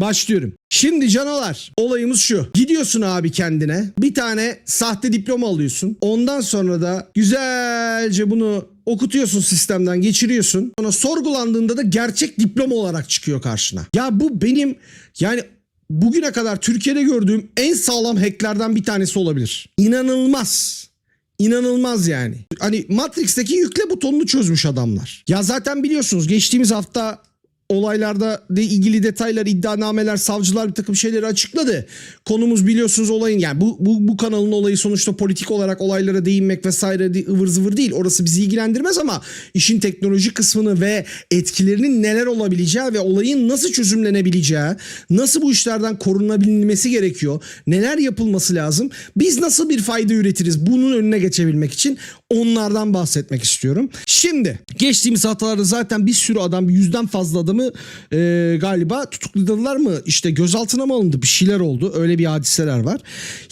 Başlıyorum. Şimdi canalar olayımız şu. Gidiyorsun abi kendine bir tane sahte diploma alıyorsun. Ondan sonra da güzelce bunu okutuyorsun sistemden geçiriyorsun. Sonra sorgulandığında da gerçek diploma olarak çıkıyor karşına. Ya bu benim yani bugüne kadar Türkiye'de gördüğüm en sağlam hacklerden bir tanesi olabilir. İnanılmaz. İnanılmaz yani. Hani Matrix'teki yükle butonunu çözmüş adamlar. Ya zaten biliyorsunuz geçtiğimiz hafta olaylarda de ilgili detaylar, iddianameler, savcılar bir takım şeyleri açıkladı. Konumuz biliyorsunuz olayın yani bu, bu, bu kanalın olayı sonuçta politik olarak olaylara değinmek vesaire de ıvır zıvır değil. Orası bizi ilgilendirmez ama işin teknoloji kısmını ve etkilerinin neler olabileceği ve olayın nasıl çözümlenebileceği, nasıl bu işlerden korunabilmesi gerekiyor, neler yapılması lazım, biz nasıl bir fayda üretiriz bunun önüne geçebilmek için onlardan bahsetmek istiyorum. Şimdi geçtiğimiz haftalarda zaten bir sürü adam yüzden fazla adamı e, galiba tutukladılar mı? İşte gözaltına mı alındı? Bir şeyler oldu. Öyle bir hadiseler var.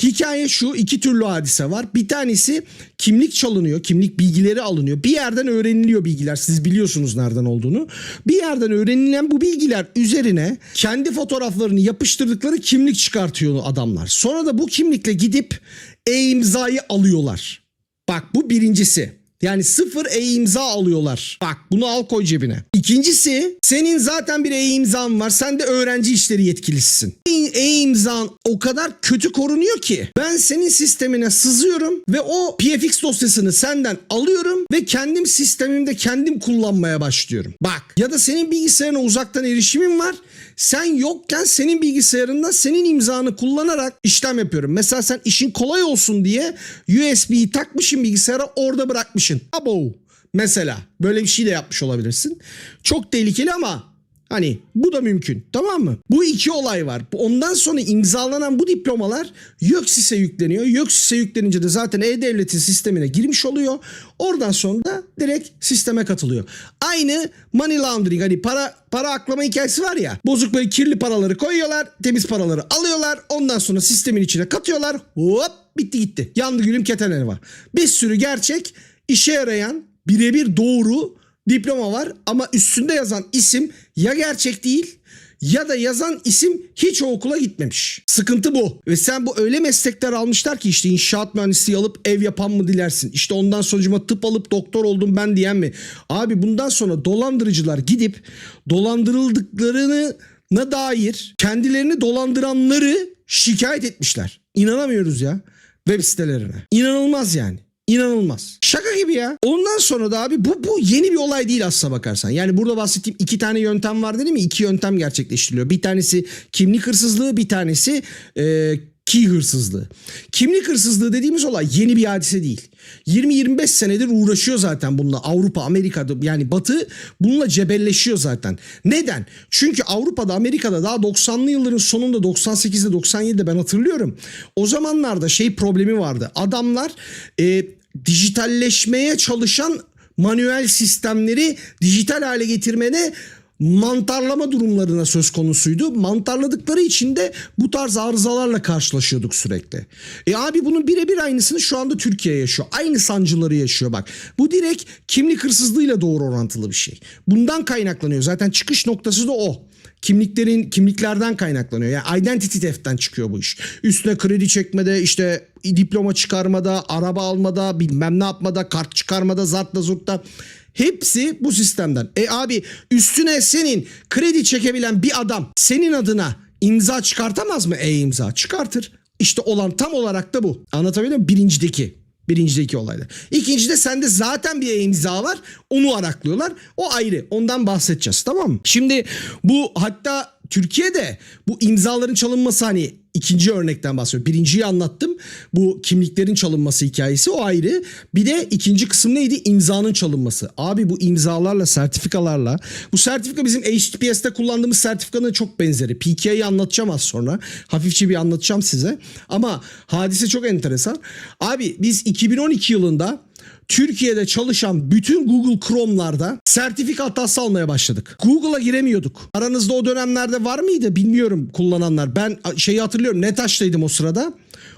Hikaye şu iki türlü hadise var. Bir tanesi kimlik çalınıyor kimlik bilgileri alınıyor. Bir yerden öğreniliyor bilgiler. Siz biliyorsunuz nereden olduğunu. Bir yerden öğrenilen bu bilgiler üzerine kendi fotoğraflarını yapıştırdıkları kimlik çıkartıyor adamlar. Sonra da bu kimlikle gidip e-imzayı alıyorlar. Bak bu birincisi. Yani sıfır e-imza alıyorlar. Bak bunu al koy cebine. İkincisi senin zaten bir e-imzan var. Sen de öğrenci işleri yetkilisisin. E-imzan o kadar kötü korunuyor ki ben senin sistemine sızıyorum ve o PFX dosyasını senden alıyorum ve kendim sistemimde kendim kullanmaya başlıyorum. Bak ya da senin bilgisayarına uzaktan erişimin var. Sen yokken senin bilgisayarında senin imzanı kullanarak işlem yapıyorum. Mesela sen işin kolay olsun diye USB'yi takmışsın bilgisayara orada bırakmışsın. Abo. Mesela böyle bir şey de yapmış olabilirsin. Çok tehlikeli ama Hani bu da mümkün tamam mı? Bu iki olay var. Ondan sonra imzalanan bu diplomalar YÖKSİS'e yükleniyor. YÖKSİS'e yüklenince de zaten E-Devlet'in sistemine girmiş oluyor. Oradan sonra da direkt sisteme katılıyor. Aynı money laundering hani para para aklama hikayesi var ya. Bozuk böyle kirli paraları koyuyorlar. Temiz paraları alıyorlar. Ondan sonra sistemin içine katıyorlar. Hop bitti gitti. Yandı gülüm ketenleri var. Bir sürü gerçek işe yarayan birebir doğru diploma var ama üstünde yazan isim ya gerçek değil ya da yazan isim hiç o okula gitmemiş. Sıkıntı bu. Ve sen bu öyle meslekler almışlar ki işte inşaat mühendisliği alıp ev yapan mı dilersin? İşte ondan sonucuma tıp alıp doktor oldum ben diyen mi? Abi bundan sonra dolandırıcılar gidip dolandırıldıklarını na dair kendilerini dolandıranları şikayet etmişler. İnanamıyoruz ya web sitelerine. İnanılmaz yani. İnanılmaz. Şaka gibi ya. Ondan sonra da abi bu bu yeni bir olay değil aslına bakarsan. Yani burada bahsettiğim iki tane yöntem var dedim mi? İki yöntem gerçekleştiriliyor. Bir tanesi kimlik hırsızlığı, bir tanesi e, key hırsızlığı. Kimlik hırsızlığı dediğimiz olay yeni bir hadise değil. 20-25 senedir uğraşıyor zaten bununla. Avrupa, Amerika'da yani Batı bununla cebelleşiyor zaten. Neden? Çünkü Avrupa'da, Amerika'da daha 90'lı yılların sonunda 98'de 97'de ben hatırlıyorum. O zamanlarda şey problemi vardı. Adamlar e, dijitalleşmeye çalışan manuel sistemleri dijital hale getirmene mantarlama durumlarına söz konusuydu. Mantarladıkları için de bu tarz arızalarla karşılaşıyorduk sürekli. E abi bunun birebir aynısını şu anda Türkiye yaşıyor. Aynı sancıları yaşıyor bak. Bu direkt kimlik hırsızlığıyla doğru orantılı bir şey. Bundan kaynaklanıyor. Zaten çıkış noktası da o kimliklerin kimliklerden kaynaklanıyor. Yani identity theft'ten çıkıyor bu iş. Üstüne kredi çekmede işte diploma çıkarmada, araba almada, bilmem ne yapmada, kart çıkarmada, zartla zurtla hepsi bu sistemden. E abi üstüne senin kredi çekebilen bir adam senin adına imza çıkartamaz mı? E imza çıkartır. İşte olan tam olarak da bu. Anlatabiliyor muyum? Birincideki. Birincideki olayda. İkincide sende zaten bir imza var. Onu araklıyorlar. O ayrı. Ondan bahsedeceğiz tamam mı? Şimdi bu hatta Türkiye'de bu imzaların çalınması hani ikinci örnekten bahsediyorum. Birinciyi anlattım. Bu kimliklerin çalınması hikayesi o ayrı. Bir de ikinci kısım neydi? İmzanın çalınması. Abi bu imzalarla, sertifikalarla. Bu sertifika bizim HTTPS'te kullandığımız sertifikanın çok benzeri. PK'yi anlatacağım az sonra. Hafifçe bir anlatacağım size. Ama hadise çok enteresan. Abi biz 2012 yılında Türkiye'de çalışan bütün Google Chrome'larda sertifika hatası almaya başladık. Google'a giremiyorduk. Aranızda o dönemlerde var mıydı bilmiyorum kullananlar. Ben şeyi hatırlıyorum Netaş'taydım o sırada.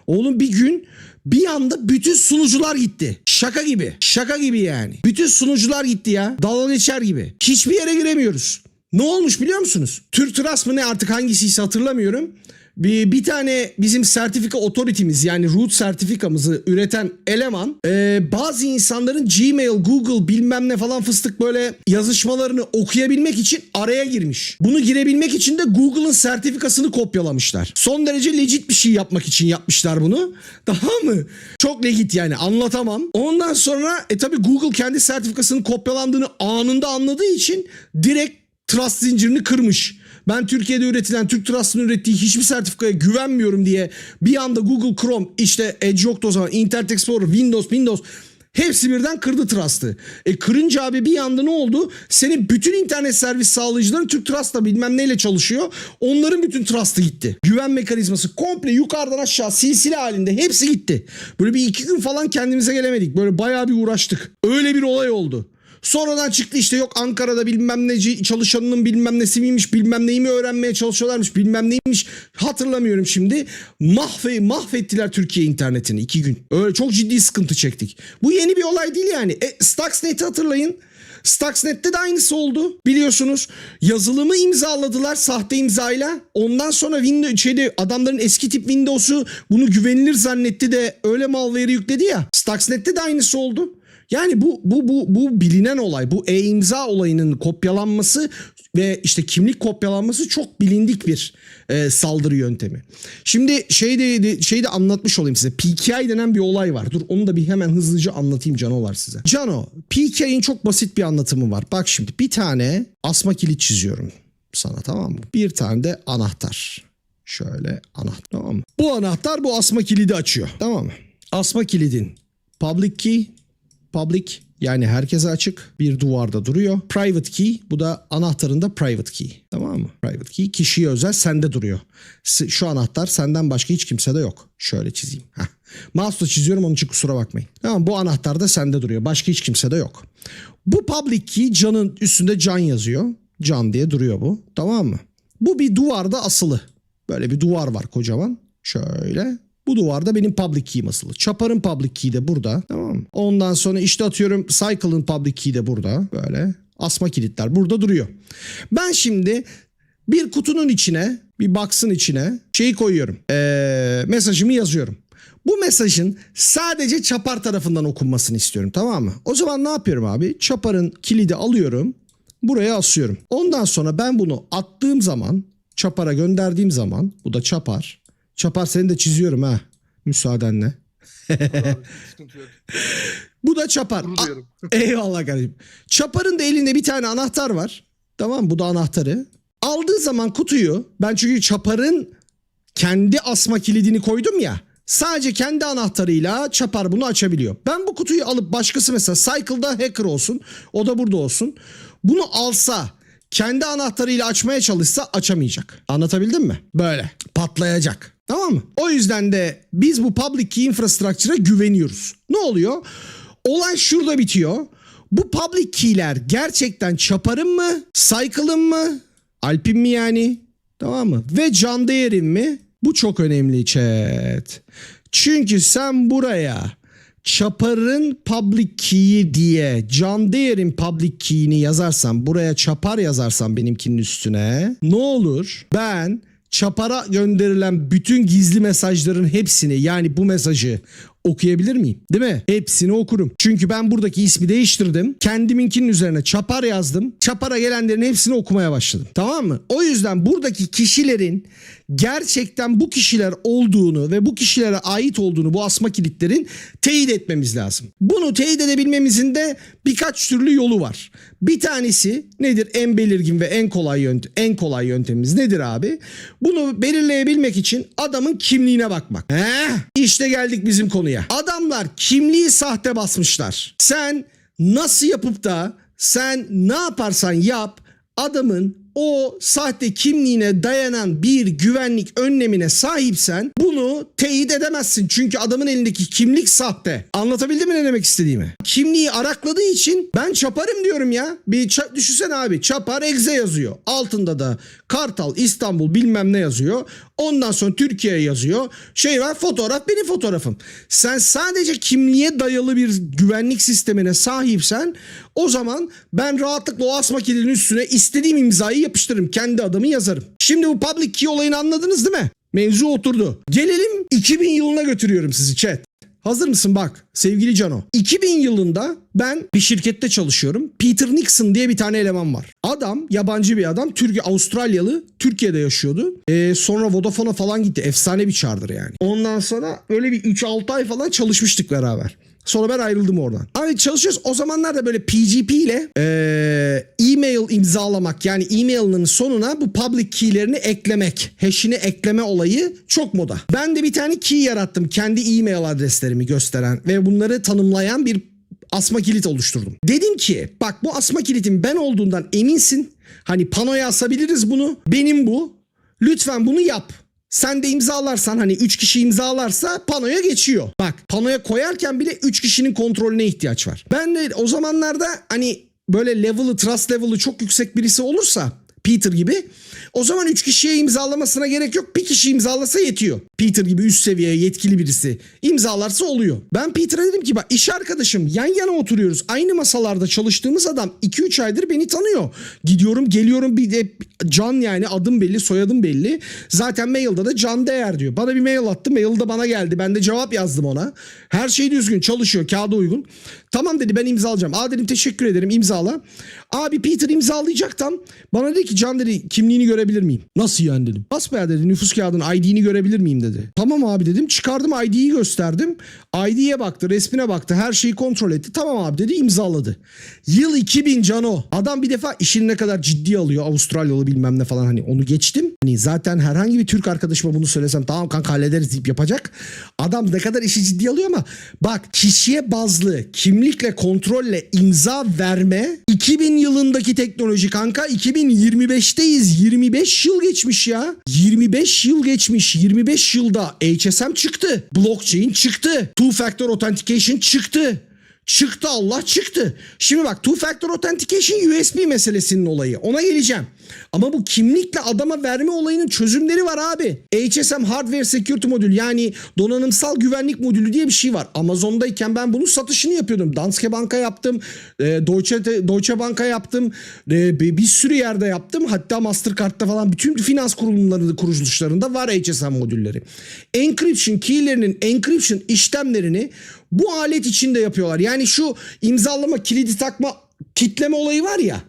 Oğlum bir gün bir anda bütün sunucular gitti. Şaka gibi. Şaka gibi yani. Bütün sunucular gitti ya. Dalga geçer gibi. Hiçbir yere giremiyoruz. ne olmuş biliyor musunuz? Türk Trust mı ne artık hangisiyse hatırlamıyorum. Bir, bir tane bizim sertifika otoritimiz yani root sertifikamızı üreten eleman e, bazı insanların Gmail, Google bilmem ne falan fıstık böyle yazışmalarını okuyabilmek için araya girmiş. Bunu girebilmek için de Google'ın sertifikasını kopyalamışlar. Son derece legit bir şey yapmak için yapmışlar bunu. Tamam mı? Çok legit yani anlatamam. Ondan sonra e tabi Google kendi sertifikasının kopyalandığını anında anladığı için direkt trust zincirini kırmış. Ben Türkiye'de üretilen Türk Trust'ın ürettiği hiçbir sertifikaya güvenmiyorum diye bir anda Google Chrome işte Edge yoktu o zaman Internet Explorer Windows Windows hepsi birden kırdı Trust'ı. E kırınca abi bir anda ne oldu? Senin bütün internet servis sağlayıcıların Türk Trust'la bilmem neyle çalışıyor. Onların bütün Trust'ı gitti. Güven mekanizması komple yukarıdan aşağı silsile halinde hepsi gitti. Böyle bir iki gün falan kendimize gelemedik. Böyle bayağı bir uğraştık. Öyle bir olay oldu. Sonradan çıktı işte yok Ankara'da bilmem neci çalışanının bilmem nesi miymiş bilmem neyi mi öğrenmeye çalışıyorlarmış bilmem neymiş hatırlamıyorum şimdi. Mahve, mahvettiler Türkiye internetini iki gün. Öyle çok ciddi sıkıntı çektik. Bu yeni bir olay değil yani. E, Stuxnet'i hatırlayın. Stuxnet'te de aynısı oldu biliyorsunuz. Yazılımı imzaladılar sahte imzayla. Ondan sonra Windows şeyde adamların eski tip Windows'u bunu güvenilir zannetti de öyle malware'i yükledi ya. Stuxnet'te de aynısı oldu. Yani bu bu bu bu bilinen olay. Bu e-imza olayının kopyalanması ve işte kimlik kopyalanması çok bilindik bir e, saldırı yöntemi. Şimdi şey de şey de anlatmış olayım size. PKI denen bir olay var. Dur onu da bir hemen hızlıca anlatayım Cano var size. Cano, PKI'nin çok basit bir anlatımı var. Bak şimdi bir tane asma kilit çiziyorum sana tamam mı? Bir tane de anahtar. Şöyle anahtar tamam mı? Bu anahtar bu asma kilidi açıyor. Tamam mı? Asma kilidin public key public yani herkese açık bir duvarda duruyor. Private key bu da anahtarın da private key. Tamam mı? Private key kişiye özel sende duruyor. Şu anahtar senden başka hiç kimsede yok. Şöyle çizeyim. Heh. Mouse'la çiziyorum onun için kusura bakmayın. Tamam bu anahtar da sende duruyor. Başka hiç kimsede yok. Bu public key canın üstünde can yazıyor. Can diye duruyor bu. Tamam mı? Bu bir duvarda asılı. Böyle bir duvar var kocaman. Şöyle bu duvarda benim public key'im asılı. Chapar'ın public key de burada. Tamam mı? Ondan sonra işte atıyorum Cycle'ın public key de burada. Böyle asma kilitler burada duruyor. Ben şimdi bir kutunun içine bir box'ın içine şeyi koyuyorum. Ee, mesajımı yazıyorum. Bu mesajın sadece Çapar tarafından okunmasını istiyorum tamam mı? O zaman ne yapıyorum abi? Çapar'ın kilidi alıyorum. Buraya asıyorum. Ondan sonra ben bunu attığım zaman Çapar'a gönderdiğim zaman bu da Çapar. Çapar seni de çiziyorum ha. Müsaadenle. Bu da Çapar. A-. Eyvallah kardeşim. Çapar'ın da elinde bir tane anahtar var. Tamam? Bu da anahtarı. Aldığı zaman kutuyu ben çünkü Çapar'ın kendi asma kilidini koydum ya. Sadece kendi anahtarıyla Çapar bunu açabiliyor. Ben bu kutuyu alıp başkası mesela Cycle'da hacker olsun. O da burada olsun. Bunu alsa kendi anahtarıyla açmaya çalışsa açamayacak. Anlatabildim mi? Böyle patlayacak. Tamam mı? O yüzden de biz bu public key infrastructure'a güveniyoruz. Ne oluyor? Olay şurada bitiyor. Bu public key'ler gerçekten Çapar'ın mı? Cycle'ın mı? Alp'in mi yani? Tamam mı? Ve can değerin mi? Bu çok önemli chat. Çünkü sen buraya Çapar'ın public key'i diye can değerin public key'ini yazarsan buraya Çapar yazarsan benimkinin üstüne ne olur? Ben Çapar'a gönderilen bütün gizli mesajların hepsini yani bu mesajı okuyabilir miyim? Değil mi? Hepsini okurum. Çünkü ben buradaki ismi değiştirdim. Kendiminkinin üzerine Çapar yazdım. Çapar'a gelenlerin hepsini okumaya başladım. Tamam mı? O yüzden buradaki kişilerin gerçekten bu kişiler olduğunu ve bu kişilere ait olduğunu bu asma kilitlerin teyit etmemiz lazım. Bunu teyit edebilmemizin de birkaç türlü yolu var. Bir tanesi nedir? En belirgin ve en kolay yöntem en kolay yöntemimiz nedir abi? Bunu belirleyebilmek için adamın kimliğine bakmak. Heh, işte geldik bizim konuya. Adamlar kimliği sahte basmışlar. Sen nasıl yapıp da sen ne yaparsan yap adamın o sahte kimliğine dayanan bir güvenlik önlemine sahipsen bunu teyit edemezsin. Çünkü adamın elindeki kimlik sahte. Anlatabildim mi ne demek istediğimi? Kimliği arakladığı için ben çaparım diyorum ya. Bir ça- düşünsene abi çapar egze yazıyor. Altında da Kartal İstanbul bilmem ne yazıyor. Ondan sonra Türkiye yazıyor. Şey var fotoğraf benim fotoğrafım. Sen sadece kimliğe dayalı bir güvenlik sistemine sahipsen O zaman ben rahatlıkla o asma kilidinin üstüne istediğim imzayı yapıştırırım. Kendi adımı yazarım. Şimdi bu public key olayını anladınız değil mi? Mevzu oturdu. Gelelim 2000 yılına götürüyorum sizi chat. Hazır mısın bak sevgili Cano. 2000 yılında ben bir şirkette çalışıyorum. Peter Nixon diye bir tane eleman var. Adam yabancı bir adam. Türkiye Avustralyalı. Türkiye'de yaşıyordu. Ee, sonra Vodafone'a falan gitti. Efsane bir çardır yani. Ondan sonra öyle bir 3-6 ay falan çalışmıştık beraber. Sonra ben ayrıldım oradan. Abi çalışıyoruz. O zamanlarda böyle PGP ile eee, e-mail imzalamak yani e-mailinin sonuna bu public key'lerini eklemek, hash'ini ekleme olayı çok moda. Ben de bir tane key yarattım. Kendi e-mail adreslerimi gösteren ve bunları tanımlayan bir asma kilit oluşturdum. Dedim ki bak bu asma kilitin ben olduğundan eminsin. Hani panoya asabiliriz bunu. Benim bu. Lütfen bunu yap. Sen de imzalarsan hani 3 kişi imzalarsa panoya geçiyor. Bak panoya koyarken bile 3 kişinin kontrolüne ihtiyaç var. Ben de o zamanlarda hani böyle level'ı trust level'ı çok yüksek birisi olursa Peter gibi o zaman 3 kişiye imzalamasına gerek yok. Bir kişi imzalasa yetiyor. Peter gibi üst seviye yetkili birisi imzalarsa oluyor. Ben Peter'a dedim ki bak iş arkadaşım yan yana oturuyoruz. Aynı masalarda çalıştığımız adam 2-3 aydır beni tanıyor. Gidiyorum geliyorum bir de Can yani adım belli soyadım belli. Zaten mailde de Can Değer diyor. Bana bir mail attı. Mail de bana geldi. Ben de cevap yazdım ona. Her şey düzgün çalışıyor kağıda uygun. Tamam dedi ben imzalayacağım. Aa dedim teşekkür ederim imzala. Abi Peter imzalayacak tam. Bana dedi ki Can dedi kimliğini görebilir miyim? Nasıl yani dedim. Basbaya dedi nüfus kağıdının ID'ni görebilir miyim dedi. Tamam abi dedim. Çıkardım ID'yi gösterdim. ID'ye baktı resmine baktı her şeyi kontrol etti. Tamam abi dedi imzaladı. Yıl 2000 Cano. Adam bir defa işini ne kadar ciddi alıyor. Avustralyalı bilmem ne falan hani onu geçtim. Hani zaten herhangi bir Türk arkadaşıma bunu söylesem tamam kanka hallederiz deyip yapacak. Adam ne kadar işi ciddi alıyor ama bak kişiye bazlı kimlikle kontrolle imza verme 2000 yılındaki teknoloji kanka. 2025'teyiz 25 yıl geçmiş ya. 25 yıl geçmiş. 25 yılda HSM çıktı. Blockchain çıktı. Two factor authentication çıktı Çıktı Allah çıktı. Şimdi bak two factor authentication USB meselesinin olayı. Ona geleceğim. Ama bu kimlikle adama verme olayının çözümleri var abi. HSM Hardware Security Modül yani donanımsal güvenlik modülü diye bir şey var. Amazon'dayken ben bunun satışını yapıyordum. Danske Bank'a yaptım. e, Deutsche, Deutsche Bank'a yaptım. e, bir bir sürü yerde yaptım. Hatta Mastercard'da falan bütün finans kurulumlarında kuruluşlarında var HSM modülleri. Encryption keylerinin encryption işlemlerini bu alet içinde yapıyorlar. Yani şu imzalama kilidi takma kitleme olayı var ya.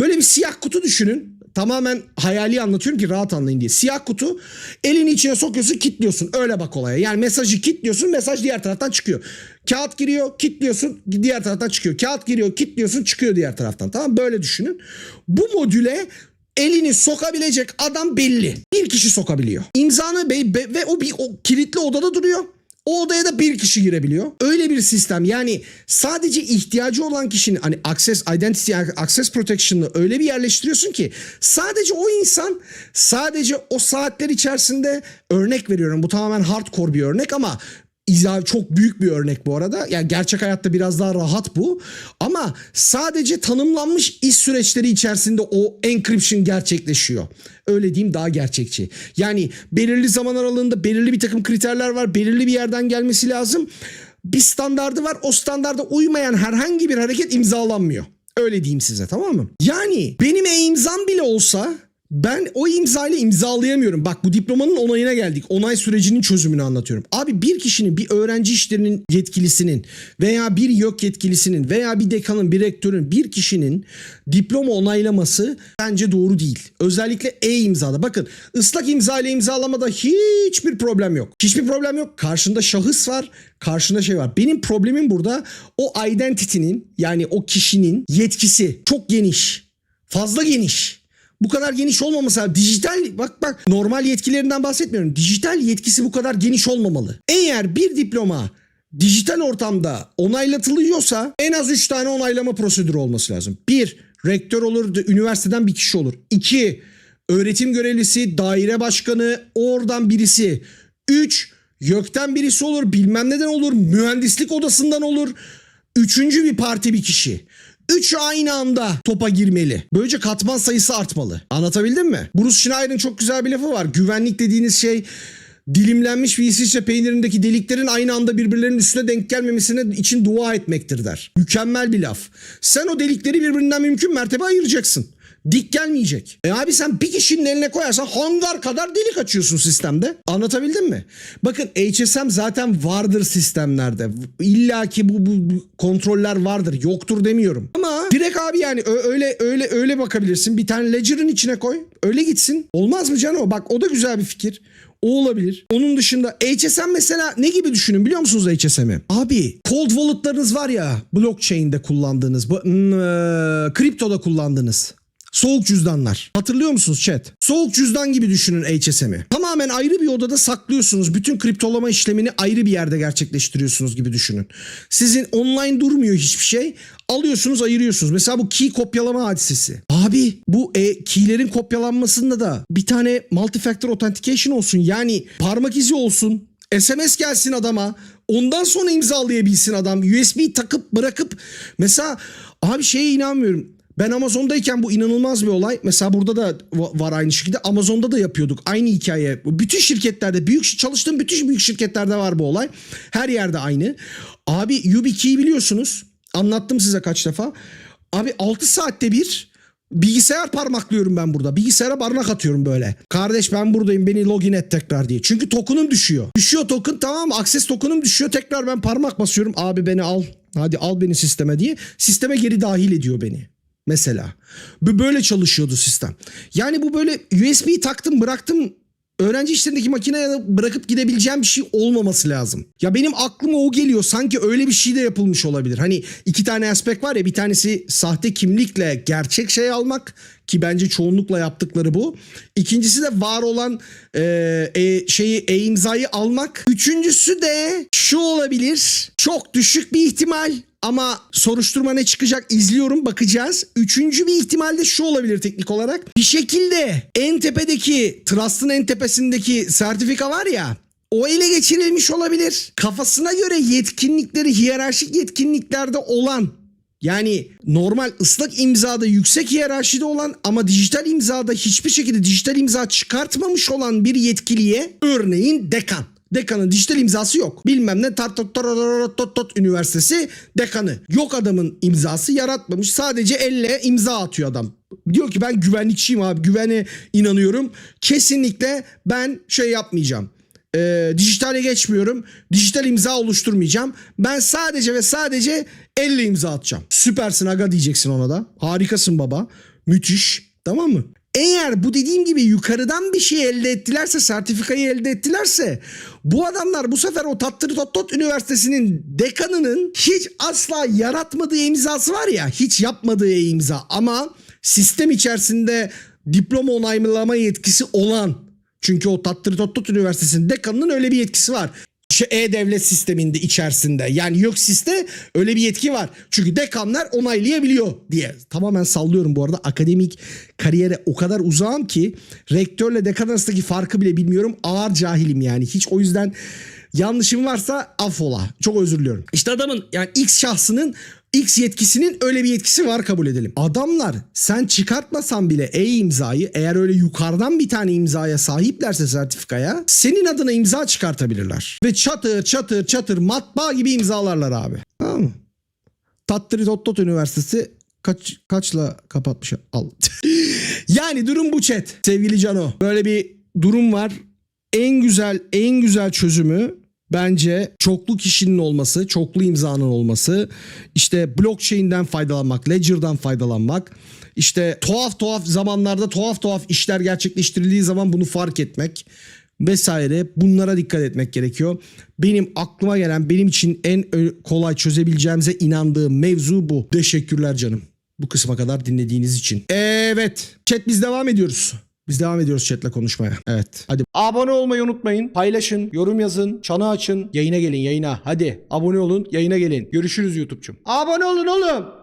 Böyle bir siyah kutu düşünün. Tamamen hayali anlatıyorum ki rahat anlayın diye. Siyah kutu elini içine sokuyorsun kilitliyorsun. Öyle bak olaya. Yani mesajı kilitliyorsun mesaj diğer taraftan çıkıyor. Kağıt giriyor kilitliyorsun diğer taraftan çıkıyor. Kağıt giriyor kilitliyorsun çıkıyor diğer taraftan. Tamam böyle düşünün. Bu modüle elini sokabilecek adam belli. Bir kişi sokabiliyor. İmzanı be, be- ve o bir o kilitli odada duruyor. O odaya da bir kişi girebiliyor. Öyle bir sistem. Yani sadece ihtiyacı olan kişinin hani access identity access protection'ı öyle bir yerleştiriyorsun ki sadece o insan sadece o saatler içerisinde örnek veriyorum. Bu tamamen hardcore bir örnek ama İza çok büyük bir örnek bu arada. Yani gerçek hayatta biraz daha rahat bu. Ama sadece tanımlanmış iş süreçleri içerisinde o encryption gerçekleşiyor. Öyle diyeyim daha gerçekçi. Yani belirli zaman aralığında belirli bir takım kriterler var. Belirli bir yerden gelmesi lazım. Bir standardı var. O standarda uymayan herhangi bir hareket imzalanmıyor. Öyle diyeyim size tamam mı? Yani benim e-imzam bile olsa ben o imzayla imzalayamıyorum. Bak bu diplomanın onayına geldik. Onay sürecinin çözümünü anlatıyorum. Abi bir kişinin bir öğrenci işlerinin yetkilisinin veya bir yok yetkilisinin veya bir dekanın bir rektörün bir kişinin diploma onaylaması bence doğru değil. Özellikle e-imzada. Bakın ıslak imza ile imzalamada hiçbir problem yok. Hiçbir problem yok. Karşında şahıs var. Karşında şey var. Benim problemim burada o identity'nin yani o kişinin yetkisi çok geniş. Fazla geniş. Bu kadar geniş olmaması lazım. Dijital bak bak normal yetkilerinden bahsetmiyorum. Dijital yetkisi bu kadar geniş olmamalı. Eğer bir diploma dijital ortamda onaylatılıyorsa en az 3 tane onaylama prosedürü olması lazım. 1. Rektör olur, üniversiteden bir kişi olur. 2. Öğretim görevlisi, daire başkanı, oradan birisi. 3. YÖK'ten birisi olur, bilmem neden olur, mühendislik odasından olur. Üçüncü bir parti bir kişi. Üç aynı anda topa girmeli. Böylece katman sayısı artmalı. Anlatabildim mi? Bruce Schneider'in çok güzel bir lafı var. Güvenlik dediğiniz şey dilimlenmiş bir İsviçre peynirindeki deliklerin aynı anda birbirlerinin üstüne denk gelmemesine için dua etmektir der. Mükemmel bir laf. Sen o delikleri birbirinden mümkün mertebe ayıracaksın. Dik gelmeyecek. E abi sen bir kişinin eline koyarsan hangar kadar delik açıyorsun sistemde. Anlatabildim mi? Bakın HSM zaten vardır sistemlerde. İlla ki bu, bu, bu kontroller vardır. Yoktur demiyorum. Ama direkt abi yani öyle öyle öyle bakabilirsin. Bir tane ledger'ın içine koy. Öyle gitsin. Olmaz mı Cano? Bak o da güzel bir fikir. O olabilir. Onun dışında HSM mesela ne gibi düşünün biliyor musunuz HSM'i? Abi cold wallet'larınız var ya blockchain'de kullandığınız, bu, hmm, kriptoda kullandığınız. Soğuk cüzdanlar. Hatırlıyor musunuz chat? Soğuk cüzdan gibi düşünün HSM'i. Tamamen ayrı bir odada saklıyorsunuz. Bütün kriptolama işlemini ayrı bir yerde gerçekleştiriyorsunuz gibi düşünün. Sizin online durmuyor hiçbir şey. Alıyorsunuz ayırıyorsunuz. Mesela bu key kopyalama hadisesi. Abi bu e, keylerin kopyalanmasında da bir tane multi-factor authentication olsun. Yani parmak izi olsun. SMS gelsin adama. Ondan sonra imzalayabilsin adam. USB takıp bırakıp mesela abi şeye inanmıyorum. Ben Amazon'dayken bu inanılmaz bir olay. Mesela burada da va- var aynı şekilde. Amazon'da da yapıyorduk. Aynı hikaye. Bütün şirketlerde, büyük çalıştığım bütün büyük şirketlerde var bu olay. Her yerde aynı. Abi YubiKey'i biliyorsunuz. Anlattım size kaç defa. Abi 6 saatte bir bilgisayar parmaklıyorum ben burada. Bilgisayara barnak atıyorum böyle. Kardeş ben buradayım beni login et tekrar diye. Çünkü token'ım düşüyor. Düşüyor token tamam? Access token'ım düşüyor. Tekrar ben parmak basıyorum. Abi beni al. Hadi al beni sisteme diye. Sisteme geri dahil ediyor beni. Mesela. Böyle çalışıyordu sistem. Yani bu böyle USB taktım bıraktım öğrenci işlerindeki makineye bırakıp gidebileceğim bir şey olmaması lazım. Ya benim aklıma o geliyor. Sanki öyle bir şey de yapılmış olabilir. Hani iki tane aspekt var ya bir tanesi sahte kimlikle gerçek şey almak ki bence çoğunlukla yaptıkları bu. İkincisi de var olan e, e, şeyi e-imzayı almak. Üçüncüsü de şu olabilir. Çok düşük bir ihtimal ama soruşturma ne çıkacak izliyorum bakacağız. Üçüncü bir ihtimal de şu olabilir teknik olarak. Bir şekilde en tepedeki Trust'ın en tepesindeki sertifika var ya o ele geçirilmiş olabilir. Kafasına göre yetkinlikleri hiyerarşik yetkinliklerde olan yani normal ıslak imzada yüksek hiyerarşide olan ama dijital imzada hiçbir şekilde dijital imza çıkartmamış olan bir yetkiliye örneğin dekan. Dekanın dijital imzası yok. Bilmem ne tar tar tar tar tar tar üniversitesi dekanı. Yok adamın imzası yaratmamış. Sadece elle imza atıyor adam. Diyor ki ben güvenlikçiyim abi. Güvene inanıyorum. Kesinlikle ben şey yapmayacağım. Ee, dijitale geçmiyorum. Dijital imza oluşturmayacağım. Ben sadece ve sadece elle imza atacağım. Süpersin aga diyeceksin ona da. Harikasın baba. Müthiş. Tamam mı? Eğer bu dediğim gibi yukarıdan bir şey elde ettilerse, sertifikayı elde ettilerse bu adamlar bu sefer o Tattırı Tot Tot Üniversitesi'nin dekanının hiç asla yaratmadığı imzası var ya, hiç yapmadığı imza ama sistem içerisinde diploma onaylama yetkisi olan çünkü o Tattırı Tot Tot Üniversitesi'nin dekanının öyle bir yetkisi var. E-devlet sisteminde içerisinde yani YÖKSİS'te öyle bir yetki var. Çünkü dekanlar onaylayabiliyor diye. Tamamen sallıyorum bu arada akademik kariyere o kadar uzağım ki rektörle dekan arasındaki farkı bile bilmiyorum. Ağır cahilim yani. Hiç o yüzden yanlışım varsa affola. Çok özür diliyorum. İşte adamın yani X şahsının X yetkisinin öyle bir yetkisi var kabul edelim. Adamlar sen çıkartmasan bile e-imzayı eğer öyle yukarıdan bir tane imzaya sahiplerse sertifikaya senin adına imza çıkartabilirler. Ve çatır çatır çatır matbaa gibi imzalarlar abi. Tamam mı? Tattri Tot Üniversitesi kaç kaçla kapatmış al. yani durum bu chat. Sevgili Cano. Böyle bir durum var. En güzel en güzel çözümü bence çoklu kişinin olması, çoklu imzanın olması, işte blockchain'den faydalanmak, ledger'dan faydalanmak, işte tuhaf tuhaf zamanlarda tuhaf tuhaf işler gerçekleştirildiği zaman bunu fark etmek vesaire bunlara dikkat etmek gerekiyor. Benim aklıma gelen benim için en kolay çözebileceğimize inandığım mevzu bu. Teşekkürler canım. Bu kısma kadar dinlediğiniz için. Evet. Chat biz devam ediyoruz. Biz devam ediyoruz chatle konuşmaya. Evet. Hadi abone olmayı unutmayın. Paylaşın, yorum yazın, çanı açın. Yayına gelin yayına. Hadi abone olun, yayına gelin. Görüşürüz YouTube'cum. Abone olun oğlum.